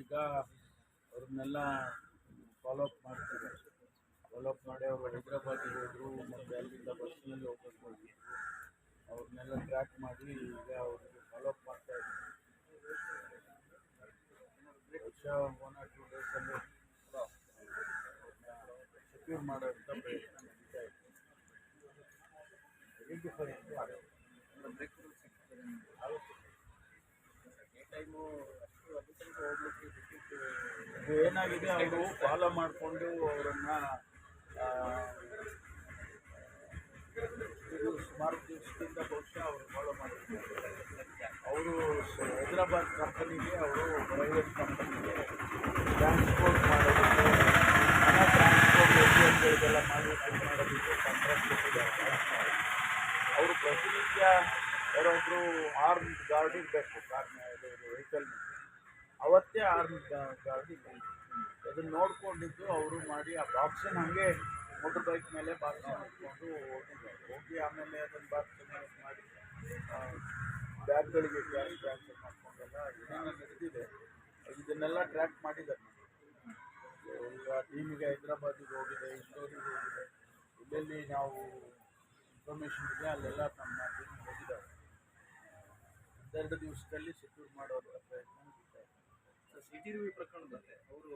ಈಗ ಅವ್ರನ್ನೆಲ್ಲ follow up follow up follow up ಮಾಡಿ ಅವರು ಹೈದ್ರಾಬಾದಿಗೆ ಹೋದರು, ಮತ್ತು ಅಲ್ಲಿಂದ ಬಸ್ನಲ್ಲಿ ಹೋಗ್ಬೇಕು ಹೋಗಿ. ಅವ್ರನ್ನೆಲ್ಲ ಟ್ರ್ಯಾಕ್ ಮಾಡಿ ಈಗ ಅವ್ರಿಗೆ ಫಾಲೋ ಅಪ್ ಮಾಡ್ತಾ ಇದ್ದಾರೆ. ವರ್ಷ ಒನ್ ಆರ್ ಟೂ ಡೇಸಲ್ಲಿ ಸೆಕ್ಯೂರ್ ಮಾಡೋಂಥ ಪ್ರಯತ್ನ ನಡೀತಾ ಇದೆ. ಐಡೆಂಟಿಫೈ ಅಂತೂ ಏನಾಗಿದೆ ಅವರು ಫಾಲೋ ಮಾಡಿಕೊಂಡು ಅವರನ್ನ ಇದು ಸುಮಾರು ದಿವಸದಿಂದ ಬಹುಶಃ ಅವರು ಫಾಲೋ ಮಾಡಿದ್ದಾರೆ ಅವರು ಹೈದರಾಬಾದ್ ಕಂಪನಿಗೆ ಅವರು ಪ್ರೈವೇಟ್ ಕಂಪನಿಗೆ ಟ್ರಾನ್ಸ್ಪೋರ್ಟ್ ಮಾಡೋದಕ್ಕೆ ಟ್ರಾನ್ಸ್ಪೋರ್ಟ್ ಇದೆಲ್ಲ ಮಾಡಿ ಮಾಡೋದಕ್ಕೆ ಕಾಂಟ್ರಾಕ್ಟ್ ಕೊಟ್ಟಿದ್ದಾರೆ. ಅವರು ಪ್ರತಿನಿತ್ಯ ಯಾರೊಬ್ಬರು ಆರ್ಮ್ ಗಾರ್ಡ್ ಇರಬೇಕು ಕಾರ್ನ ಅವತ್ತೇ ಆರ್ಮಿ ಗಾರ್ಡ್ ಅದನ್ನ ನೋಡ್ಕೊಂಡಿದ್ದು ಅವರು ಮಾಡಿ ಆ ಬಾಕ್ಸನ್ನು ಹಾಗೆ ಮೋಟರ್ ಬೈಕ್ ಮೇಲೆ ಬಾಕ್ಸ್ ಹಾಕ್ಕೊಂಡು ಹೋಗಿದ್ದಾರೆ. ಹೋಗಿ ಆಮೇಲೆ ಅದನ್ನು ಬಾಕ್ಸ್ ಮಾಡಿ ಬ್ಯಾಗ್ಗಳಿಗೆ ಕ್ಯಾಶ್ ಟ್ರಾನ್ಸ್ಫರ್ ಮಾಡ್ಕೊಂಡೆಲ್ಲ ಏನೇನು ನಡೆದಿದೆ. ಇದನ್ನೆಲ್ಲ ಟ್ರ್ಯಾಕ್ ಮಾಡಿದ್ದಾರೆ. ಈಗ ಟೀಮಿಗೆ ಹೈದ್ರಾಬಾದಿಗೆ ಹೋಗಿದೆ, ಇಂದೋರಿಗೆ ಹೋಗಿದೆ. ಇಲ್ಲೆಲ್ಲಿ ನಾವು ಇನ್ಫಾರ್ಮೇಷನ್ ಇದೆ ಅಲ್ಲೆಲ್ಲ ನಮ್ಮ ಟೀಮ್ ಹೋಗಿದ್ದಾರೆ. ಒಂದೆರಡು ದಿವಸದಲ್ಲಿ ಸೆಕ್ಯೂರ್ ಮಾಡೋ ಪ್ರಯತ್ನ ಸಿಟಿ ರವಿ ಪ್ರಕರಣದಲ್ಲಿ ಅವರು